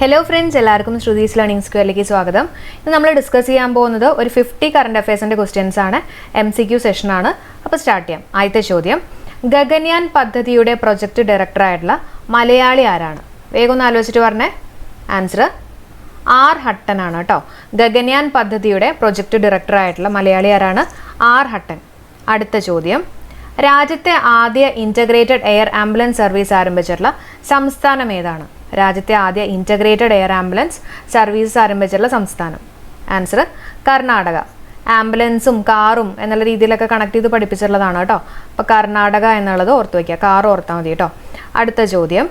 Hello friends എല്ലാവർക്കും Shruthi's learning സ്ക്വയറിലേക്ക് സ്വാഗതം. ഇന്ന് നമ്മൾ ഡിസ്കസ് ചെയ്യാൻ പോകുന്നത് ഒരു ഫിഫ്റ്റി കറണ്ട് അഫയേഴ്സിന്റെ ക്വസ്റ്റ്യൻസ് ആണ്. എം സി ക്യു സെഷനാണ് അപ്പോൾ സ്റ്റാർട്ട് ചെയ്യാം. ആദ്യത്തെ ചോദ്യം. ഗഗൻയാൻ പദ്ധതിയുടെ പ്രൊജക്ട് ഡയറക്ടറായിട്ടുള്ള മലയാളി ആരാണ്? വേഗം ഒന്ന് ആലോചിച്ചിട്ട് പറഞ്ഞേ. ആൻസർ ആർ ഹട്ടൻ ആണ് കേട്ടോ. ഗഗൻയാൻ പദ്ധതിയുടെ പ്രൊജക്ട് ഡയറക്ടറായിട്ടുള്ള മലയാളി ആരാണ്? R Hutton. അടുത്ത ചോദ്യം. രാജ്യത്തെ ആദ്യ ഇന്റഗ്രേറ്റഡ് എയർ ആംബുലൻസ് സർവീസ് ആരംഭിച്ചിട്ടുള്ള സംസ്ഥാനം ഏതാണ്? രാജ്യത്തെ ആദ്യ ഇന്റഗ്രേറ്റഡ് എയർ ആംബുലൻസ് സർവീസ് ആരംഭിച്ചിട്ടുള്ള സംസ്ഥാനം. ആൻസർ കർണാടക. ആംബുലൻസും കാറും എന്നുള്ള രീതിയിലൊക്കെ കണക്ട് ചെയ്ത് പഠിപ്പിച്ചിട്ടുള്ളതാണ് കേട്ടോ. അപ്പോൾ കർണാടക എന്നുള്ളത് ഓർത്ത് വയ്ക്കുക കാർ ഓർത്താൽ മതി കേട്ടോ. അടുത്ത ചോദ്യം.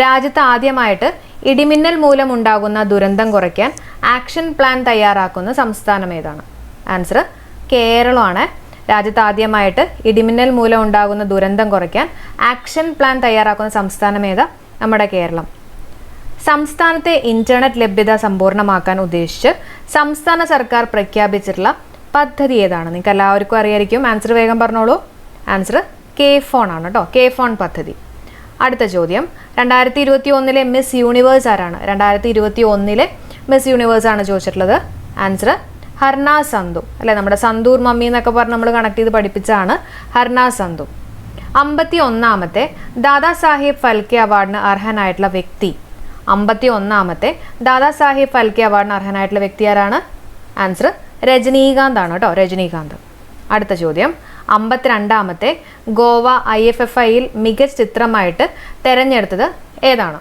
രാജ്യത്ത് ആദ്യമായിട്ട് ഇടിമിന്നൽ മൂലം ഉണ്ടാകുന്ന ദുരന്തം കുറയ്ക്കാൻ ആക്ഷൻ പ്ലാൻ തയ്യാറാക്കുന്ന സംസ്ഥാനം ഏതാണ്? ആൻസർ കേരളമാണ്. രാജ്യത്ത് ആദ്യമായിട്ട് ഇടിമിന്നൽ മൂലം ഉണ്ടാകുന്ന ദുരന്തം കുറയ്ക്കാൻ ആക്ഷൻ പ്ലാൻ തയ്യാറാക്കുന്ന സംസ്ഥാനം ഏതാ? നമ്മുടെ കേരളം. സംസ്ഥാനത്തെ ഇന്റർനെറ്റ് ലഭ്യത സമ്പൂർണമാക്കാൻ ഉദ്ദേശിച്ച് സംസ്ഥാന സർക്കാർ പ്രഖ്യാപിച്ചിട്ടുള്ള പദ്ധതി ഏതാണ്? നിങ്ങൾക്ക് എല്ലാവർക്കും അറിയായിരിക്കും. ആൻസർ വേഗം പറഞ്ഞോളൂ. ആൻസർ കെ ഫോൺ ആണ് കേട്ടോ. കെ ഫോൺ പദ്ധതി. അടുത്ത ചോദ്യം. രണ്ടായിരത്തി ഇരുപത്തി ഒന്നിലെ മിസ് യൂണിവേഴ്സ് ആരാണ്? രണ്ടായിരത്തി ഇരുപത്തി ഒന്നിലെ മിസ് യൂണിവേഴ്സ് ആണ് ചോദിച്ചിട്ടുള്ളത്. ആൻസർ ഹർണ സന്തു. അല്ലെ നമ്മുടെ സന്തൂർ മമ്മി എന്നൊക്കെ പറഞ്ഞ് നമ്മൾ കണക്ട് ചെയ്ത് പഠിപ്പിച്ചാണ് ഹർണ സന്തു. അമ്പത്തി ഒന്നാമത്തെ ദാദാ സാഹിബ് ഫൽക്കെ അവാർഡിന് അർഹനായിട്ടുള്ള വ്യക്തി. അമ്പത്തി ഒന്നാമത്തെ ദാദാസാഹിബ് ഫൽക്കെ അവാർഡിന് അർഹനായിട്ടുള്ള വ്യക്തി ആരാണ് ആൻസർ രജനീകാന്ത് ആണ് കേട്ടോ രജനീകാന്ത്. അടുത്ത ചോദ്യം. അമ്പത്തിരണ്ടാമത്തെ ഗോവ ഐ എഫ് എഫ് ഐയിൽ മികച്ച ചിത്രമായിട്ട് തെരഞ്ഞെടുത്തത് ഏതാണ്?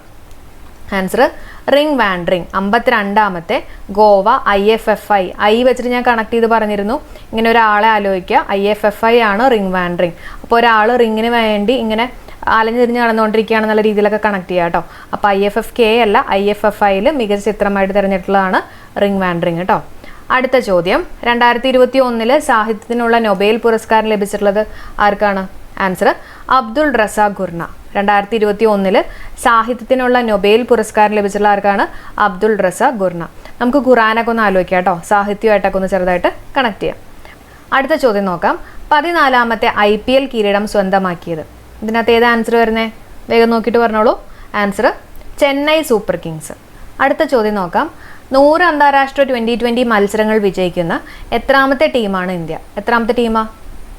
Answer ring wandering അമ്പത്തിരണ്ടാമത്തെ Goa I F F I. I വെച്ചിട്ട് ഞാൻ കണക്ട് ചെയ്ത് പറഞ്ഞിരുന്നു. ഇങ്ങനെ ഒരാളെ ആലോചിക്കുക. ഐ എഫ് എഫ് ഐ ആണ് റിംഗ് വാൻഡ്രിങ് അപ്പോൾ ഒരാൾ റിങ്ങിന് വേണ്ടി ഇങ്ങനെ അലഞ്ഞു നടന്നുകൊണ്ടിരിക്കുകയാണ് നടന്നുകൊണ്ടിരിക്കുകയാണെന്നുള്ള രീതിയിലൊക്കെ കണക്ട് ചെയ്യുക കേട്ടോ. അപ്പോൾ ഐ എഫ് എഫ് കെ അല്ല ഐ എഫ് എഫ് ഐയിൽ മികച്ച ചിത്രമായിട്ട് തിരഞ്ഞെടുത്തുള്ളതാണ് റിംഗ് വാൻഡ്രിങ് കേട്ടോ. അടുത്ത ചോദ്യം. രണ്ടായിരത്തി ഇരുപത്തി ഒന്നിൽ സാഹിത്യത്തിനുള്ള നൊബേൽ പുരസ്കാരം ലഭിച്ചിട്ടുള്ളത് ആർക്കാണ്? Answer Abdul Razak Gurnah. രണ്ടായിരത്തി ഇരുപത്തി ഒന്നിൽ സാഹിത്യത്തിനുള്ള നൊബേൽ പുരസ്കാരം ലഭിച്ചിട്ടുള്ള ആർക്കാണ്? Abdul Razak Gurnah. നമുക്ക് ഖുറാനൊക്കെ ഒന്ന് ആലോചിക്കാം കേട്ടോ. സാഹിത്യമായിട്ടൊക്കെ ഒന്ന് ചെറുതായിട്ട് കണക്ട് ചെയ്യാം. അടുത്ത ചോദ്യം നോക്കാം. പതിനാലാമത്തെ ഐ പി എൽ കിരീടം സ്വന്തമാക്കിയത്. ഇതിനകത്ത് ഏത് ആൻസർ വരുന്നത് വേഗം നോക്കിയിട്ട് പറഞ്ഞോളൂ. ആൻസർ ചെന്നൈ സൂപ്പർ കിങ്സ് അടുത്ത ചോദ്യം നോക്കാം. നൂറ് അന്താരാഷ്ട്ര ട്വന്റി ട്വന്റി മത്സരങ്ങൾ വിജയിക്കുന്ന എത്രാമത്തെ ടീമാണ് ഇന്ത്യ? എത്രാമത്തെ ടീമാ?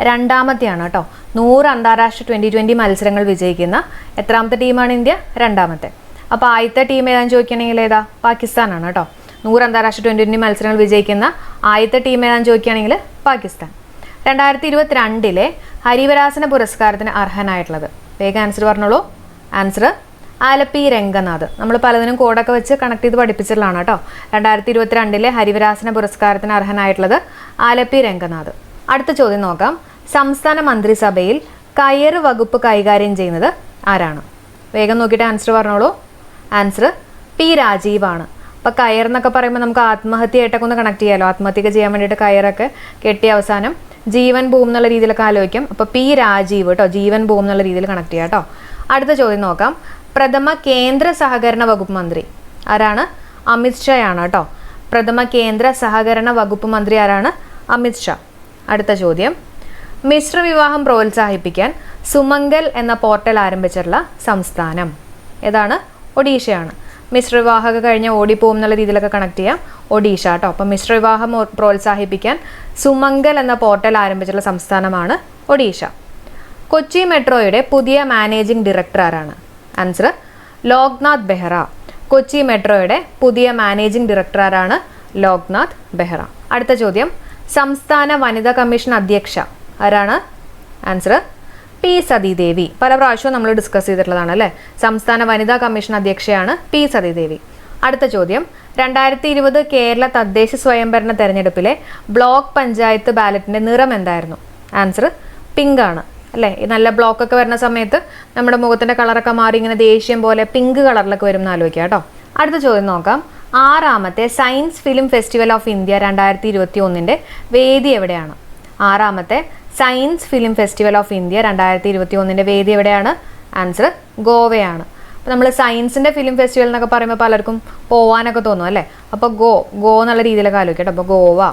രണ്ടാമത്തെയാണ് കേട്ടോ. നൂറ് അന്താരാഷ്ട്ര ട്വന്റി ട്വന്റി മത്സരങ്ങൾ വിജയിക്കുന്ന എത്രാമത്തെ ടീമാണ് ഇന്ത്യ? രണ്ടാമത്തെ. അപ്പോൾ ആദ്യത്തെ ടീം ഏതാണെന്ന് ചോദിക്കുകയാണെങ്കിൽ ഏതാ? പാകിസ്ഥാനാണ് കേട്ടോ. നൂറ് അന്താരാഷ്ട്ര ട്വന്റി ട്വന്റി മത്സരങ്ങൾ വിജയിക്കുന്ന ആദ്യത്തെ ടീം ഏതാണെന്ന് ചോദിക്കുകയാണെങ്കിൽ പാകിസ്ഥാൻ. രണ്ടായിരത്തി ഇരുപത്തിരണ്ടിലെ ഹരിവരാസന പുരസ്കാരത്തിന് അർഹനായിട്ടുള്ളത്. വേഗം ആൻസർ പറഞ്ഞോളൂ. ആൻസർ ആലപ്പി രംഗനാഥ്. നമ്മൾ പലതിനും കോഡൊക്കെ വെച്ച് കണക്ട് ചെയ്ത് പഠിപ്പിച്ചിട്ടുള്ളതാണ് കേട്ടോ. രണ്ടായിരത്തി ഇരുപത്തിരണ്ടിലെ ഹരിവരാസന പുരസ്കാരത്തിന് അർഹനായിട്ടുള്ളത് ആലപ്പി രംഗനാഥ്. അടുത്ത ചോദ്യം നോക്കാം. സംസ്ഥാന മന്ത്രിസഭയിൽ കയർ വകുപ്പ് കൈകാര്യം ചെയ്യുന്നത് ആരാണ്? വേഗം നോക്കിയിട്ട് ആൻസർ പറഞ്ഞോളൂ. ആൻസർ പി രാജീവാണ്. അപ്പോൾ കയർ എന്നൊക്കെ പറയുമ്പോൾ നമുക്ക് ആത്മഹത്യയായിട്ടൊക്കെ ഒന്ന് കണക്ട് ചെയ്യാമല്ലോ ആത്മഹത്യയൊക്കെ ചെയ്യാൻ വേണ്ടിയിട്ട് കയറൊക്കെ കെട്ടി അവസാനം ജീവൻ ഭൂം എന്നുള്ള രീതിയിലൊക്കെ ആലോചിക്കും. അപ്പോൾ പി രാജീവ് കേട്ടോ ജീവൻ ഭൂം എന്നുള്ള രീതിയിൽ കണക്ട് ചെയ്യാം കേട്ടോ അടുത്ത ചോദ്യം നോക്കാം. പ്രഥമ കേന്ദ്ര സഹകരണ വകുപ്പ് മന്ത്രി ആരാണ്? അമിത് ഷാ ആണ് കേട്ടോ പ്രഥമ കേന്ദ്ര സഹകരണ വകുപ്പ് മന്ത്രി ആരാണ്? അമിത് ഷാ. അടുത്ത ചോദ്യം. മിശ്ര വിവാഹം പ്രോത്സാഹിപ്പിക്കാൻ സുമംഗൽ എന്ന പോർട്ടൽ ആരംഭിച്ചിട്ടുള്ള സംസ്ഥാനം. ഏതാണ്? ഒഡീഷയാണ്. മിശ്ര വിവാഹമൊക്കെ കഴിഞ്ഞ് ഓടിപ്പോകും എന്നുള്ള രീതിയിലൊക്കെ കണക്ട് ചെയ്യാം. ഒഡീഷ കേട്ടോ. അപ്പം മിശ്ര വിവാഹം പ്രോത്സാഹിപ്പിക്കാൻ സുമംഗൽ എന്ന പോർട്ടൽ ആരംഭിച്ചിട്ടുള്ള സംസ്ഥാനമാണ് ഒഡീഷ. കൊച്ചി മെട്രോയുടെ പുതിയ മാനേജിംഗ് ഡയറക്ടർ ആരാണ്? ആൻസർ ലോക്നാഥ് ബെഹ്റ. കൊച്ചി മെട്രോയുടെ പുതിയ മാനേജിംഗ് ഡയറക്ടർ ആരാണ്? ലോക്നാഥ് ബെഹ്റ. അടുത്ത ചോദ്യം സംസ്ഥാന വനിതാ കമ്മീഷൻ അധ്യക്ഷ ആരാണ്? Answer P Sathidevi. പല പ്രാവശ്യവും നമ്മൾ ഡിസ്കസ് ചെയ്തിട്ടുള്ളതാണ് അല്ലേ? സംസ്ഥാന വനിതാ കമ്മീഷൻ അധ്യക്ഷയാണ് പി സതീദേവി. അടുത്ത ചോദ്യം. രണ്ടായിരത്തി ഇരുപത് കേരള തദ്ദേശ സ്വയംഭരണ തെരഞ്ഞെടുപ്പിലെ ബ്ലോക്ക് പഞ്ചായത്ത് ബാലറ്റിന്റെ നിറം എന്തായിരുന്നു? ആൻസർ പിങ്ക് ആണ്. അല്ലേ? നല്ല ബ്ലോക്ക് ഒക്കെ വരുന്ന സമയത്ത് നമ്മുടെ മുഖത്തിന്റെ കളറൊക്കെ മാറി ഇങ്ങനെ ദേഷ്യം പോലെ പിങ്ക് കളറിലൊക്കെ വരും ആലോചിക്കാം കേട്ടോ. അടുത്ത ചോദ്യം നോക്കാം. ആറാമത്തെ science film festival of India രണ്ടായിരത്തി ഇരുപത്തി ഒന്നിന്റെ വേദി എവിടെയാണ്? ആറാമത്തെ science film festival of India രണ്ടായിരത്തി ഇരുപത്തി ഒന്നിന്റെ വേദി എവിടെയാണ്? ആൻസർ ഗോവയാണ്. അപ്പോൾ നമ്മൾ സയൻസിന്റെ ഫിലിം ഫെസ്റ്റിവൽ എന്നൊക്കെ പറയുമ്പോൾ പലർക്കും പോവാനൊക്കെ തോന്നും അല്ലേ? അപ്പോൾ ഗോ ഗോ എന്നുള്ള രീതിയിലൊക്കെ ആലോചിക്കട്ടെ അപ്പോൾ ഗോവ.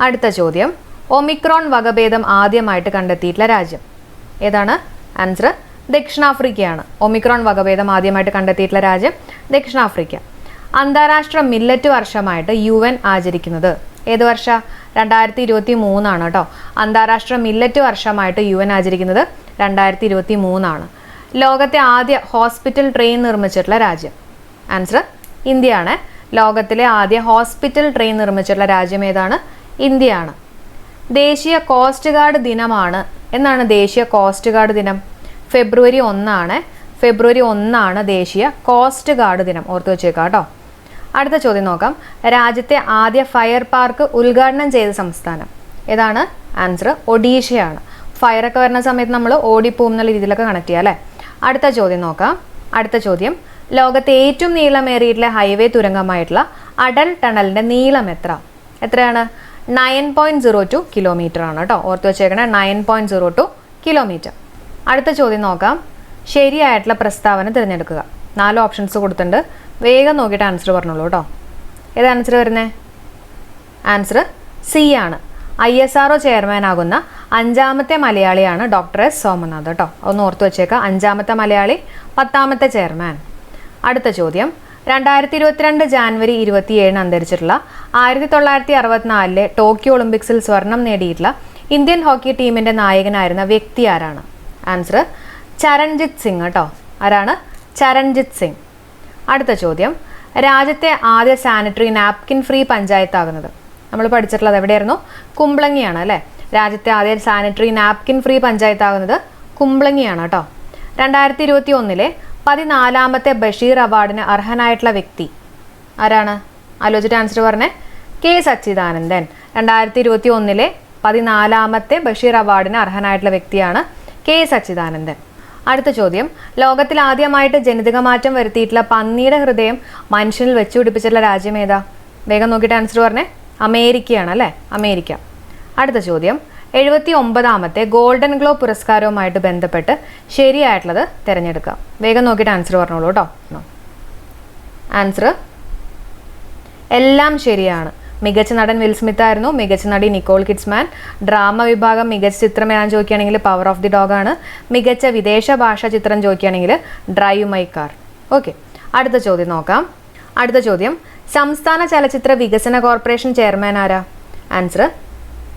അടുത്ത ചോദ്യം. ഒമിക്രോൺ വകഭേദം ആദ്യമായിട്ട് കണ്ടെത്തിയിട്ടുള്ള രാജ്യം. ഏതാണ്? ആൻസർ ദക്ഷിണാഫ്രിക്കയാണ്. ഒമിക്രോൺ വകഭേദം ആദ്യമായിട്ട് കണ്ടെത്തിയിട്ടുള്ള രാജ്യം ദക്ഷിണാഫ്രിക്ക. അന്താരാഷ്ട്ര മില്ലറ്റ് വർഷമായിട്ട് യു എൻ ആചരിക്കുന്നത്. ഏത് വർഷ? രണ്ടായിരത്തി ഇരുപത്തി മൂന്നാണ് കേട്ടോ. അന്താരാഷ്ട്ര മില്ലറ്റ് വർഷമായിട്ട് യു എൻ ആചരിക്കുന്നത് രണ്ടായിരത്തി ഇരുപത്തി മൂന്നാണ് ലോകത്തെ ആദ്യ ഹോസ്പിറ്റൽ ട്രെയിൻ നിർമ്മിച്ചിട്ടുള്ള രാജ്യം. ആൻസർ ഇന്ത്യയാണ്. ലോകത്തിലെ ആദ്യ ഹോസ്പിറ്റൽ ട്രെയിൻ നിർമ്മിച്ചിട്ടുള്ള രാജ്യം ഏതാണ്? ഇന്ത്യയാണ്. ദേശീയ കോസ്റ്റ് ഗാർഡ് ദിനമാണ്. എന്നാണ് ദേശീയ കോസ്റ്റ് ഗാർഡ് ദിനം? ഫെബ്രുവരി ഒന്നാണ്. ഫെബ്രുവരി ഒന്നാണ് ദേശീയ കോസ്റ്റ് ഗാർഡ് ദിനം. ഓർത്ത് വെച്ചേക്കാം കേട്ടോ. അടുത്ത ചോദ്യം നോക്കാം. രാജ്യത്തെ ആദ്യ ഫയർ പാർക്ക് ഉദ്ഘാടനം ചെയ്ത സംസ്ഥാനം. ഏതാണ്? ആൻസർ ഒഡീഷയാണ്. ഫയറൊക്കെ വരുന്ന സമയത്ത് നമ്മൾ ഓടിപ്പോകും എന്നുള്ള രീതിയിലൊക്കെ കണക്ട് ചെയ്യാം അല്ലേ? അടുത്ത ചോദ്യം നോക്കാം. അടുത്ത ചോദ്യം. ലോകത്തെ ഏറ്റവും നീളമേറിയിട്ടുള്ള ഹൈവേ തുരങ്കമായിട്ടുള്ള അടൽ ടണലിന്റെ നീളം എത്ര? എത്രയാണ്? Nine point zero two kilometre ആണ് കേട്ടോ. ഓർത്ത് വെച്ചേക്കണേ nine point zero two kilometre അടുത്ത ചോദ്യം നോക്കാം. ശരിയായിട്ടുള്ള പ്രസ്താവന തിരഞ്ഞെടുക്കുക. നാല് ഓപ്ഷൻസ് കൊടുത്തിട്ടുണ്ട്. വേഗം നോക്കിയിട്ട് ആൻസർ പറഞ്ഞോളൂ കേട്ടോ. ഏത് ആൻസർ വരുന്നത് ആൻസർ സി ആണ്. I S R O chairman ആകുന്ന അഞ്ചാമത്തെ മലയാളിയാണ് ഡോക്ടർ എസ് സോമനാഥ് കേട്ടോ. ഒന്ന് ഓർത്ത് വെച്ചേക്കാം. അഞ്ചാമത്തെ മലയാളി പത്താമത്തെ ചെയർമാൻ അടുത്ത ചോദ്യം. രണ്ടായിരത്തി ഇരുപത്തിരണ്ട് ജാനുവരി ഇരുപത്തിയേഴിന് അന്തരിച്ചിട്ടുള്ള ആയിരത്തി തൊള്ളായിരത്തി അറുപത്തിനാലിലെ ടോക്കിയോ ഒളിമ്പിക്സിൽ സ്വർണം നേടിയിട്ടുള്ള ഇന്ത്യൻ ഹോക്കി ടീമിന്റെ നായകനായിരുന്ന വ്യക്തി ആരാണ്? ആൻസർ ചരൺജിത് സിംഗ് കേട്ടോ. ആരാണ്? ചരൺജിത് സിംഗ്. അടുത്ത ചോദ്യം. രാജ്യത്തെ ആദ്യ സാനിറ്ററി നാപ്കിൻ ഫ്രീ പഞ്ചായത്താകുന്നത്. നമ്മൾ പഠിച്ചിട്ടുള്ളത് എവിടെയായിരുന്നു? കുമ്പളങ്ങിയാണ് അല്ലേ? രാജ്യത്തെ ആദ്യ സാനിറ്ററി നാപ്കിൻ ഫ്രീ പഞ്ചായത്താകുന്നത് കുമ്പളങ്ങിയാണ് കേട്ടോ. രണ്ടായിരത്തി ഇരുപത്തി ഒന്നിലെ പതിനാലാമത്തെ ബഷീർ അവാർഡിന് അർഹനായിട്ടുള്ള വ്യക്തി ആരാണ്? ആലോചിച്ചിട്ട് ആൻസർ പറഞ്ഞേ. കെ സച്ചിദാനന്ദൻ. രണ്ടായിരത്തി ഇരുപത്തി ഒന്നിലെ പതിനാലാമത്തെ ബഷീർ അവാർഡിന് അർഹനായിട്ടുള്ള വ്യക്തിയാണ് കെ സച്ചിദാനന്ദൻ. അടുത്ത ചോദ്യം. ലോകത്തിൽ ആദ്യമായിട്ട് ജനിതക മാറ്റം വരുത്തിയിട്ടുള്ള പന്നിയുടെ ഹൃദയം മനുഷ്യനിൽ വെച്ചുപിടിപ്പിച്ചിട്ടുള്ള രാജ്യം ഏതാ? വേഗം നോക്കിയിട്ട് ആൻസർ പറഞ്ഞേ. അമേരിക്കയാണ് അല്ലേ? അമേരിക്ക. അടുത്ത ചോദ്യം. എഴുപത്തി ഒമ്പതാമത്തെ ഗോൾഡൻ ഗ്ലോ പുരസ്കാരവുമായിട്ട് ബന്ധപ്പെട്ട് ശരിയായിട്ടുള്ളത് തിരഞ്ഞെടുക്കുക. വേഗം നോക്കിയിട്ട് ആൻസർ പറഞ്ഞോളൂ കേട്ടോ. ആൻസർ എല്ലാം ശരിയാണ്. മികച്ച നടൻ വിൽ സ്മിത്ത് ആയിരുന്നു. മികച്ച നടി നിക്കോൾ കിഡ്സ്മാൻ. ഡ്രാമ വിഭാഗം മികച്ച ചിത്രം ഏതാണെന്ന് ചോദിക്കുകയാണെങ്കിൽ പവർ ഓഫ് ദി ഡോഗ് ആണ്. മികച്ച വിദേശ ഭാഷാ ചിത്രം ചോദിക്കുകയാണെങ്കിൽ ഡ്രൈവ് മൈ കാർ ഓക്കെ അടുത്ത ചോദ്യം നോക്കാം. അടുത്ത ചോദ്യം. സംസ്ഥാന ചലച്ചിത്ര വികസന കോർപ്പറേഷൻ ചെയർമാൻ ആരാ? Answer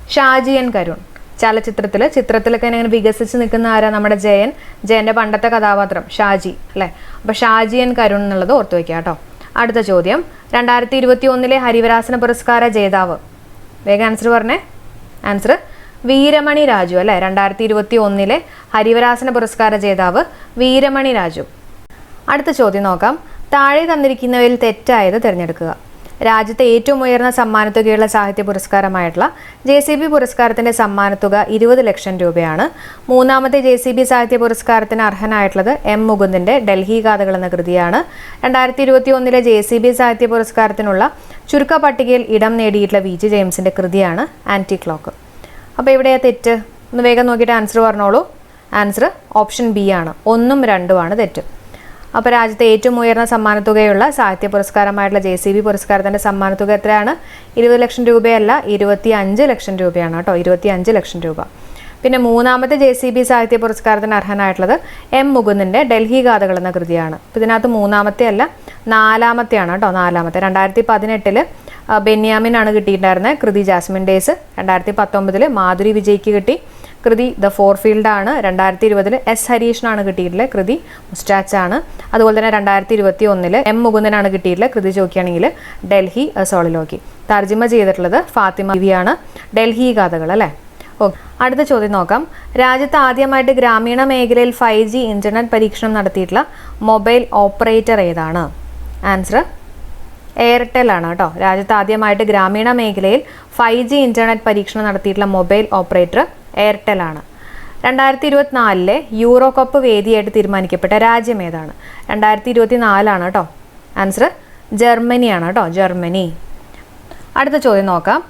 Shaji N Karun. ചലച്ചിത്രത്തിൽ ചിത്രത്തിലൊക്കെ ഇങ്ങനെ വികസിച്ച് നിൽക്കുന്ന ആരാ? നമ്മുടെ ജയൻ. ജയന്റെ പണ്ടത്തെ കഥാപാത്രം ഷാജി അല്ലേ? അപ്പൊ ഷാജി എൻ കരുൺ എന്നുള്ളത് ഓർത്തു വയ്ക്കാം കേട്ടോ. അടുത്ത ചോദ്യം. രണ്ടായിരത്തി ഇരുപത്തി ഒന്നിലെ ഹരിവരാസന പുരസ്കാര ജേതാവ്. വേഗം ആൻസർ പറഞ്ഞേ. ആൻസർ വീരമണി രാജു അല്ലേ? രണ്ടായിരത്തി ഇരുപത്തി ഒന്നിലെ ഹരിവരാസന പുരസ്കാര ജേതാവ് വീരമണി രാജു. അടുത്ത ചോദ്യം നോക്കാം. താഴെ തന്നിരിക്കുന്നവയിൽ തെറ്റായത് തിരഞ്ഞെടുക്കുക. രാജ്യത്തെ ഏറ്റവും ഉയർന്ന സമ്മാനത്തുകയുള്ള സാഹിത്യ പുരസ്കാരമായിട്ടുള്ള ജെ സി ബി പുരസ്കാരത്തിന്റെ സമ്മാനത്തുക ഇരുപത് ലക്ഷം രൂപയാണ്. മൂന്നാമത്തെ ജെ സി ബി സാഹിത്യ പുരസ്കാരത്തിന് അർഹനായിട്ടുള്ളത് എം മുകുന്ദിന്റെ ഡൽഹി ഗാഥകൾ എന്ന കൃതിയാണ്. രണ്ടായിരത്തി ഇരുപത്തി ഒന്നിലെ ജെ സി ബി സാഹിത്യ പുരസ്കാരത്തിനുള്ള ചുരുക്ക പട്ടികയിൽ ഇടം നേടിയിട്ടുള്ള വി ജി കൃതിയാണ് ആന്റി ക്ലോക്ക്. അപ്പോൾ എവിടെയാ തെറ്റ്? ഒന്ന് വേഗം നോക്കിയിട്ട് ആൻസർ പറഞ്ഞോളൂ. ആൻസർ ഓപ്ഷൻ ബി ആണ്. ഒന്നും രണ്ടുമാണ് തെറ്റ്. അപ്പോൾ രാജ്യത്തെ ഏറ്റവും ഉയർന്ന സമ്മാനത്തുകയുള്ള സാഹിത്യ പുരസ്കാരമായിട്ടുള്ള ജെ സി ബി പുരസ്കാരത്തിന്റെ സമ്മാനത്തുക എത്രയാണ്? ഇരുപത് ലക്ഷം രൂപയല്ല ഇരുപത്തി അഞ്ച് ലക്ഷം രൂപയാണ് കേട്ടോ. ഇരുപത്തി അഞ്ച് ലക്ഷം രൂപ. പിന്നെ മൂന്നാമത്തെ ജെ സി ബി സാഹിത്യ പുരസ്കാരത്തിന് അർഹനായിട്ടുള്ളത് എം മുകുന്ദിന്റെ ഡൽഹി ഗാഥകൾ എന്ന കൃതിയാണ്. ഇതിനകത്ത് മൂന്നാമത്തെ അല്ല നാലാമത്തെയാണ് കേട്ടോ നാലാമത്തെ. രണ്ടായിരത്തി പതിനെട്ടിൽ ബെന്യാമിനാണ് കിട്ടിയിട്ടുണ്ടായിരുന്നത് കൃതി ജാസ്മിൻ ഡേയ്സ് രണ്ടായിരത്തി പത്തൊമ്പതിൽ മാധുരി വിജയ്ക്ക് കിട്ടി. കൃതി ദ ഫോർ ഫീൽഡ് ആണ്. രണ്ടായിരത്തി ഇരുപതിൽ എസ് ഹരീഷിനാണ് കിട്ടിയിട്ടുള്ളത് കൃതി മുസ്റ്റാച്ച് ആണ്. അതുപോലെ തന്നെ രണ്ടായിരത്തി ഇരുപത്തി ഒന്നിൽ എം മുകുന്ദനാണ് കിട്ടിയിട്ടുള്ളത് കൃതി ചോദിക്കുകയാണെങ്കിൽ ഡൽഹി സോളിലോക്കി. തർജിമ ചെയ്തിട്ടുള്ളത് ഫാത്തിമ ബിവിയാണ് ഡൽഹി കഥകൾ അല്ലേ? ഓക്കെ അടുത്ത ചോദ്യം നോക്കാം. രാജ്യത്ത് ആദ്യമായിട്ട് ഗ്രാമീണ മേഖലയിൽ ഫൈവ് ജി ഇന്റർനെറ്റ് പരീക്ഷണം നടത്തിയിട്ടുള്ള മൊബൈൽ ഓപ്പറേറ്റർ ഏതാണ്? ആൻസർ എയർടെൽ ആണ് കേട്ടോ. രാജ്യത്ത് ആദ്യമായിട്ട് ഗ്രാമീണ മേഖലയിൽ ഫൈവ് ജി ഇന്റർനെറ്റ് പരീക്ഷണം നടത്തിയിട്ടുള്ള മൊബൈൽ ഓപ്പറേറ്റർ എയർടെൽ ആണ് രണ്ടായിരത്തി ഇരുപത്തിനാലിലെ യൂറോ കപ്പ് വേദിയായിട്ട് തീരുമാനിക്കപ്പെട്ട രാജ്യം ഏതാണ്? രണ്ടായിരത്തി ഇരുപത്തി നാലാണ് കേട്ടോ. ആൻസർ ജർമ്മനിയാണ് കേട്ടോ ജർമ്മനി. അടുത്ത ചോദ്യം നോക്കാം.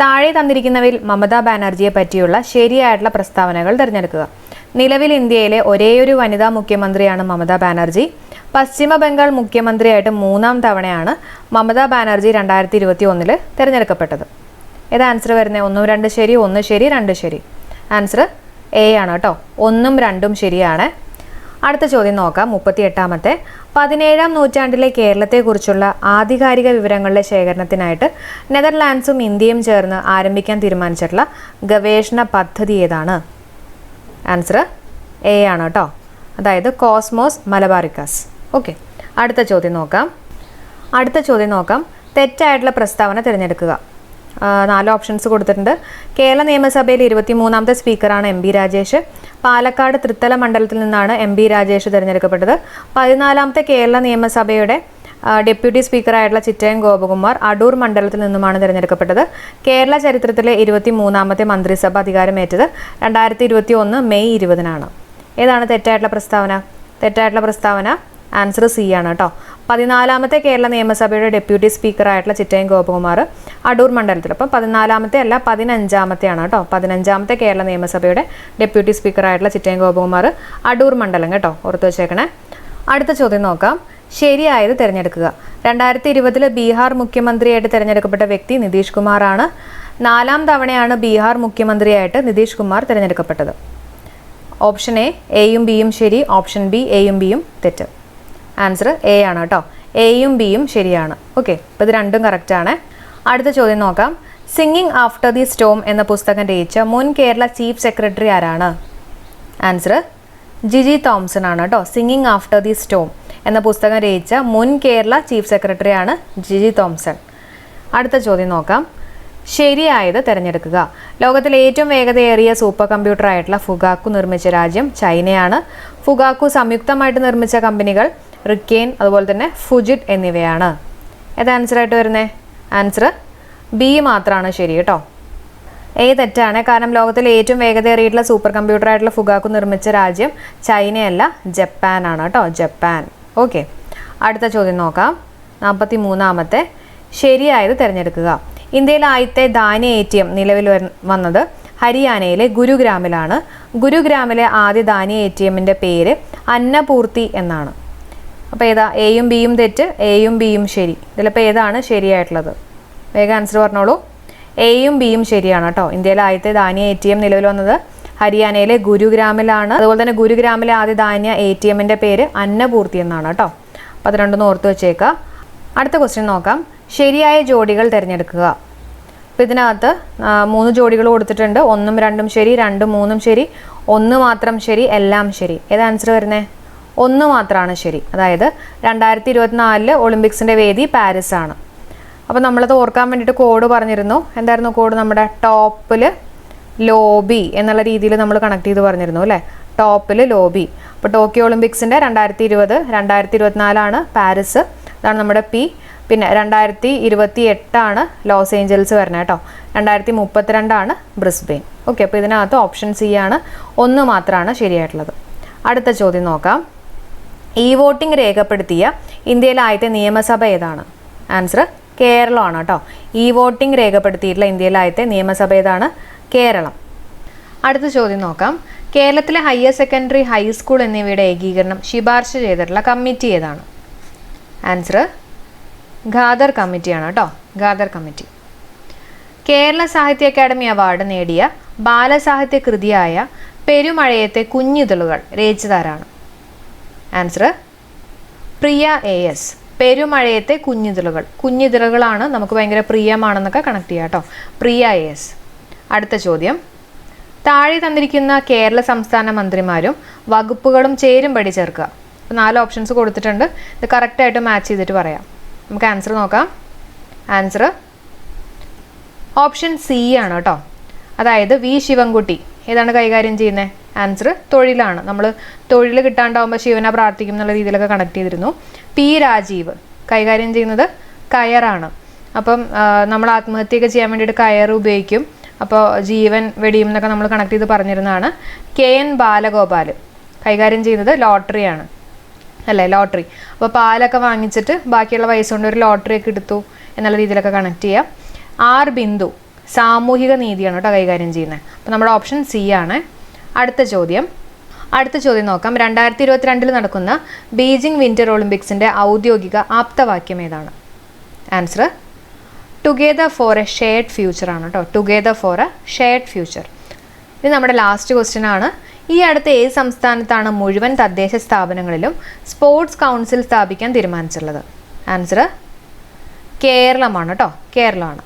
താഴെ തന്നിരിക്കുന്നവയിൽ മമതാ ബാനർജിയെ പറ്റിയുള്ള ശരിയായിട്ടുള്ള പ്രസ്താവനകൾ തിരഞ്ഞെടുക്കുക. നിലവിൽ ഇന്ത്യയിലെ ഒരേയൊരു വനിതാ മുഖ്യമന്ത്രിയാണ് മമതാ ബാനർജി. പശ്ചിമ ബംഗാൾ മുഖ്യമന്ത്രിയായിട്ട് മൂന്നാം തവണയാണ് മമതാ ബാനർജി രണ്ടായിരത്തി ഇരുപത്തി ഒന്നിൽ തിരഞ്ഞെടുക്കപ്പെട്ടത്. ഏത് ആൻസർ വരുന്നത് ഒന്നും രണ്ട് ശരി ഒന്ന് ശരി രണ്ട് ശരി. ആൻസർ എ ആണ് കേട്ടോ. ഒന്നും രണ്ടും ശരിയാണ്. അടുത്ത ചോദ്യം നോക്കാം. മുപ്പത്തി എട്ടാമത്തെ പതിനേഴാം നൂറ്റാണ്ടിലെ കേരളത്തെക്കുറിച്ചുള്ള ആധികാരിക വിവരങ്ങളുടെ ശേഖരണത്തിനായിട്ട് നെതർലാൻഡ്സും ഇന്ത്യയും ചേർന്ന് ആരംഭിക്കാൻ തീരുമാനിച്ചിട്ടുള്ള ഗവേഷണ പദ്ധതി ഏതാണ്? ആൻസർ എ ആണ് കേട്ടോ. അതായത് കോസ്മോസ് മലബാറിക്കാസ്. ഓക്കെ അടുത്ത ചോദ്യം നോക്കാം. അടുത്ത ചോദ്യം നോക്കാം. തെറ്റായിട്ടുള്ള പ്രസ്താവന തിരഞ്ഞെടുക്കുക. നാല് ഓപ്ഷൻസ് കൊടുത്തിട്ടുണ്ട്. കേരള നിയമസഭയിൽ ഇരുപത്തി മൂന്നാമത്തെ സ്പീക്കറാണ് എം ബി രാജേഷ്. പാലക്കാട് തൃത്തല മണ്ഡലത്തിൽ നിന്നാണ് എം ബി രാജേഷ് തിരഞ്ഞെടുക്കപ്പെട്ടത്. പതിനാലാമത്തെ കേരള നിയമസഭയുടെ ഡെപ്യൂട്ടി സ്പീക്കറായിട്ടുള്ള ചിറ്റയൻ ഗോപകുമാർ അടൂർ മണ്ഡലത്തിൽ നിന്നുമാണ് തിരഞ്ഞെടുക്കപ്പെട്ടത്. കേരള ചരിത്രത്തിലെ ഇരുപത്തി മൂന്നാമത്തെ മന്ത്രിസഭ അധികാരമേറ്റത് രണ്ടായിരത്തി ഇരുപത്തി ഒന്ന് മെയ് ഇരുപതിനാണ്. ഏതാണ് തെറ്റായിട്ടുള്ള പ്രസ്താവന? തെറ്റായിട്ടുള്ള പ്രസ്താവന ആൻസർ സി ആണ് കേട്ടോ. പതിനാലാമത്തെ കേരള നിയമസഭയുടെ ഡെപ്യൂട്ടി സ്പീക്കറായിട്ടുള്ള ചിറ്റയം ഗോപകുമാർ അടൂർ മണ്ഡലത്തിൽ. അപ്പം പതിനാലാമത്തെ അല്ല പതിനഞ്ചാമത്തെയാണ് കേട്ടോ. പതിനഞ്ചാമത്തെ കേരള നിയമസഭയുടെ ഡെപ്യൂട്ടി സ്പീക്കറായിട്ടുള്ള ചിറ്റയം ഗോപകുമാർ അടൂർ മണ്ഡലം കേട്ടോ ഓർത്ത് വെച്ചേക്കണേ. അടുത്ത ചോദ്യം നോക്കാം. ശരിയായത് തിരഞ്ഞെടുക്കുക. രണ്ടായിരത്തി ഇരുപതിൽ ബീഹാർ മുഖ്യമന്ത്രിയായിട്ട് തിരഞ്ഞെടുക്കപ്പെട്ട വ്യക്തി നിതീഷ് കുമാറാണ്. നാലാം തവണയാണ് ബീഹാർ മുഖ്യമന്ത്രിയായിട്ട് നിതീഷ് കുമാർ തിരഞ്ഞെടുക്കപ്പെട്ടത്. ഓപ്ഷൻ എ എയും ബിയും ശരി. ഓപ്ഷൻ ബി എയും ബിയും തെറ്റ്. ആൻസർ എ ആണ് കേട്ടോ. എയും ബിയും ശരിയാണ്. ഓക്കെ അപ്പോൾ ഇത് രണ്ടും കറക്റ്റ് ആണ്. അടുത്ത ചോദ്യം നോക്കാം. സിംഗിങ് ആഫ്റ്റർ ദി സ്റ്റോം എന്ന പുസ്തകം രചിച്ച മുൻ കേരള ചീഫ് സെക്രട്ടറി ആരാണ്? ആൻസർ ജിജി തോംസൺ ആണ് കേട്ടോ. സിംഗിങ് ആഫ്റ്റർ ദി സ്റ്റോം എന്ന പുസ്തകം രചിച്ച മുൻ കേരള ചീഫ് സെക്രട്ടറി സെക്രട്ടറിയാണ് ജിജി തോംസൺ അടുത്ത ചോദ്യം നോക്കാം. ശരിയായത് തിരഞ്ഞെടുക്കുക. ലോകത്തിലെ ഏറ്റവും വേഗതയേറിയ സൂപ്പർ കമ്പ്യൂട്ടർ ആയിട്ടുള്ള ഫുഗാക്കു നിർമ്മിച്ച രാജ്യം ചൈനയാണ്. ഫുഗാക്കു സംയുക്തമായിട്ട് നിർമ്മിച്ച കമ്പനികൾ റിക്കെയിൻ അതുപോലെ തന്നെ ഫുജിറ്റ് എന്നിവയാണ്. ഏത് ആൻസറായിട്ട് വരുന്നത് വരുന്നേ? ആൻസർ ബി മാത്രമാണ് ശരി കേട്ടോ. എ തെറ്റാണ്. കാരണം ലോകത്തിലെ ഏറ്റവും വേഗതയേറിയിട്ടുള്ള സൂപ്പർ കമ്പ്യൂട്ടറായിട്ടുള്ള ഫുഗാക്കു നിർമ്മിച്ച രാജ്യം ചൈനയല്ല ജപ്പാനാണ് കേട്ടോ. ജപ്പാൻ. ഓക്കെ അടുത്ത ചോദ്യം നോക്കാം. നാൽപ്പത്തി മൂന്നാമത്തെ ശരിയായത് തിരഞ്ഞെടുക്കുക. ഇന്ത്യയിലെ ആദ്യത്തെ ധാന്യ എ ടി എം നിലവിൽ വന്നത് ഹരിയാനയിലെ ഗുരുഗ്രാമിലാണ്. ഗുരുഗ്രാമിലെ ആദ്യ ധാന്യ എ ടി എമ്മിന്റെ പേര് അന്നപൂർത്തി എന്നാണ്. അപ്പോൾ ഏതാ? എയും ബിയും തെറ്റ് എയും ബിയും ശരി. ഇതിലിപ്പോൾ ഏതാണ് ശരിയായിട്ടുള്ളത്? വേഗം ആൻസർ പറഞ്ഞോളൂ. എയും ബിയും ശരിയാണ് കേട്ടോ ഇന്ത്യയിലെ ആദ്യത്തെ ധാന്യ എ ടി എം നിലവിൽ വന്നത് ഹരിയാനയിലെ ഗുരുഗ്രാമിലാണ്. അതുപോലെ തന്നെ ഗുരുഗ്രാമിലെ ആദ്യ ധാന്യ എ ടി എമ്മിന്റെ പേര് അന്നപൂർത്തി എന്നാണ് കേട്ടോ അപ്പോൾ അത് രണ്ടൊന്ന് ഓർത്ത് വെച്ചേക്കുക അടുത്ത ക്വസ്റ്റ്യൻ നോക്കാം. ശരിയായ ജോഡികൾ തിരഞ്ഞെടുക്കുക. അപ്പോൾ ഇതിനകത്ത് മൂന്ന് ജോഡികൾ കൊടുത്തിട്ടുണ്ട്. ഒന്നും രണ്ടും ശരി രണ്ടും മൂന്നും ശരി. ഒന്ന് മാത്രം ശരി എല്ലാം ശരി. ഏത് ആൻസർ വരുന്നേ? ഒന്ന് മാത്രമാണ് ശരി. അതായത് രണ്ടായിരത്തി ഇരുപത്തിനാലിൽ ഒളിമ്പിക്സിന്റെ വേദി പാരീസ് ആണ് അപ്പോൾ നമ്മളത് ഓർക്കാൻ വേണ്ടിയിട്ട് കോഡ് പറഞ്ഞിരുന്നു. എന്തായിരുന്നു കോഡ്? നമ്മുടെ ടോപ്പിൽ ലോബി എന്നുള്ള രീതിയിൽ നമ്മൾ കണക്ട് ചെയ്ത് പറഞ്ഞിരുന്നു അല്ലേ? ടോപ്പിൽ ലോബി. അപ്പോൾ ടോക്കിയോ ഒളിമ്പിക്സിന്റെ രണ്ടായിരത്തി ഇരുപത് രണ്ടായിരത്തി ഇരുപത്തിനാലാണ് പാരീസ്. അതാണ് നമ്മുടെ പി. പിന്നെ രണ്ടായിരത്തി ഇരുപത്തി എട്ടാണ് ലോസ് ഏഞ്ചൽസ് വരുന്നത് കേട്ടോ. രണ്ടായിരത്തി മുപ്പത്തിരണ്ടാണ് ബ്രിസ്ബെയിൻ. ഓക്കെ അപ്പോൾ ഇതിനകത്ത് ഓപ്ഷൻ സി ആണ്. ഒന്ന് മാത്രമാണ് ശരിയായിട്ടുള്ളത്. അടുത്ത ചോദ്യം നോക്കാം. ഇ വോട്ടിംഗ് രേഖപ്പെടുത്തിയ ഇന്ത്യയിലെ ആദ്യത്തെ നിയമസഭ ഏതാണ്? ആൻസർ കേരളമാണ് കേട്ടോ. ഇ വോട്ടിംഗ് രേഖപ്പെടുത്തിയിട്ടുള്ള ഇന്ത്യയിലെ ആദ്യത്തെ നിയമസഭ ഏതാണ്? കേരളം. അടുത്ത ചോദ്യം നോക്കാം. കേരളത്തിലെ ഹയർ സെക്കൻഡറി ഹൈസ്കൂൾ എന്നിവയുടെ ഏകീകരണം ശുപാർശ ചെയ്തിട്ടുള്ള കമ്മിറ്റി ഏതാണ്? ആൻസർ ഖാദർ കമ്മിറ്റിയാണ് കേട്ടോ. ഖാദർ കമ്മിറ്റി. കേരള സാഹിത്യ അക്കാദമി അവാർഡ് നേടിയ ബാലസാഹിത്യ കൃതിയായ പെരുമഴയത്തെ കുഞ്ഞിതളുകൾ രചിച്ചതാരാണ്? ആൻസർ പ്രിയ എ എസ് പെരുമഴയത്തെ കുഞ്ഞിതളുകൾ കുഞ്ഞിതളുകളാണ് നമുക്ക് ഭയങ്കര പ്രിയമാണെന്നൊക്കെ കണക്ട് ചെയ്യാം കേട്ടോ പ്രിയ എ എസ് അടുത്ത ചോദ്യം. താഴെ തന്നിരിക്കുന്ന കേരള സംസ്ഥാന മന്ത്രിമാരും വകുപ്പുകളും ചേരുംപടി ചേർക്കുക. അപ്പോൾ നാല് ഓപ്ഷൻസ് കൊടുത്തിട്ടുണ്ട്. ഇത് കറക്റ്റായിട്ട് മാച്ച് ചെയ്തിട്ട് പറയാം. നമുക്ക് ആൻസർ നോക്കാം. ആൻസർ ഓപ്ഷൻ സി ആണ് കേട്ടോ അതായത് വി ശിവൻകുട്ടി. ഏതാണ് കൈകാര്യം ചെയ്യുന്നത് ആൻസർ തൊഴിലാണ്. നമ്മൾ തൊഴിൽ കിട്ടാണ്ടാവുമ്പോൾ ശിവനെ പ്രാർത്ഥിക്കും എന്നുള്ള രീതിയിലൊക്കെ കണക്ട് ചെയ്തിരുന്നു. പി രാജീവ് കൈകാര്യം ചെയ്യുന്നത് കയറാണ്. അപ്പം നമ്മൾ ആത്മഹത്യയൊക്കെ ചെയ്യാൻ വേണ്ടിയിട്ട് കയർ ഉപയോഗിക്കും. അപ്പോൾ ജീവൻ വെടിയും എന്നൊക്കെ നമ്മൾ കണക്ട് ചെയ്ത് പറഞ്ഞിരുന്നതാണ്. കെ എൻ ബാലഗോപാൽ കൈകാര്യം ചെയ്യുന്നത് ലോട്ടറിയാണ് അല്ലേ? ലോട്ടറി അപ്പോൾ പാലൊക്കെ വാങ്ങിച്ചിട്ട് ബാക്കിയുള്ള പൈസ കൊണ്ട് ഒരു ലോട്ടറി ഒക്കെ എടുത്തു എന്നുള്ള രീതിയിലൊക്കെ കണക്ട് ചെയ്യാം. ആർ ബിന്ദു സാമൂഹിക നീതിയാണ് കേട്ടോ കൈകാര്യം ചെയ്യുന്നത്. അപ്പോൾ നമ്മുടെ ഓപ്ഷൻ സി ആണ്. അടുത്ത ചോദ്യം. അടുത്ത ചോദ്യം നോക്കാം. രണ്ടായിരത്തി ഇരുപത്തിരണ്ടിൽ നടക്കുന്ന ബീജിംഗ് വിന്റർ ഒളിമ്പിക്സിന്റെ ഔദ്യോഗിക ആപ്തവാക്യം ഏതാണ്? Answer together for a shared future ആണ് കേട്ടോ together for a shared future ഇത് നമ്മുടെ ലാസ്റ്റ് ക്വസ്റ്റ്യൻ ആണ്. ഈ അടുത്ത ഏത് സംസ്ഥാനത്താണ് മുഴുവൻ തദ്ദേശ സ്ഥാപനങ്ങളിലും സ്പോർട്സ് കൗൺസിൽ സ്ഥാപിക്കാൻ തീരുമാനിച്ചിട്ടുള്ളത്? ആൻസർ കേരളമാണ് കേട്ടോ കേരളമാണ്.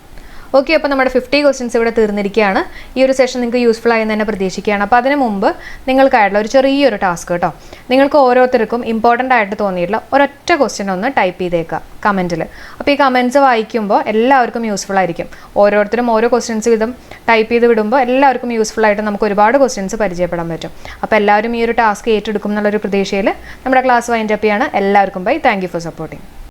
ഓക്കെ അപ്പോൾ നമ്മുടെ ഫിഫ്റ്റി ക്വസ്റ്റ്യൻസ് ഇവിടെ തീർന്നിരിക്കുകയാണ്. ഈ ഒരു സെഷൻ നിങ്ങൾക്ക് യൂസ്ഫുൾ ആയെന്ന് തന്നെ പ്രതീക്ഷിക്കുകയാണ്. അപ്പോൾ അതിന് മുമ്പ് നിങ്ങൾക്കായിട്ടുള്ള ഒരു ചെറിയൊരു ടാസ്ക് കേട്ടോ. നിങ്ങൾക്ക് ഓരോരുത്തർക്കും ഇമ്പോർട്ടന്റ് ആയിട്ട് തോന്നിയിട്ടുള്ള ഒരൊറ്റ ക്വസ്റ്റ്യൻ ഒന്ന് ടൈപ്പ് ചെയ്തേക്കുക കമന്റിൽ അപ്പോൾ ഈ കമന്റ്സ് വായിക്കുമ്പോൾ എല്ലാവർക്കും യൂസ്ഫുൾ ആയിരിക്കും. ഓരോരുത്തരും ഓരോ ക്വസ്റ്റ്യൻസ് വിധം ടൈപ്പ് ചെയ്ത് വിടുമ്പോൾ എല്ലാവർക്കും യൂസ്ഫുൾ ആയിട്ട് നമുക്ക് ഒരുപാട് ക്വസ്റ്റ്യൻസ് പരിചയപ്പെടാൻ പറ്റും. അപ്പോൾ എല്ലാവരും ഈ ഒരു ടാസ്ക് ഏറ്റെടുക്കും എന്നുള്ളൊരു പ്രതീക്ഷയിൽ നമ്മുടെ ക്ലാസ് വൈൻഡപ്പ് ചെയ്യാണ്. എല്ലാവർക്കും ബൈ താങ്ക് ഫോർ സപ്പോർട്ടിങ്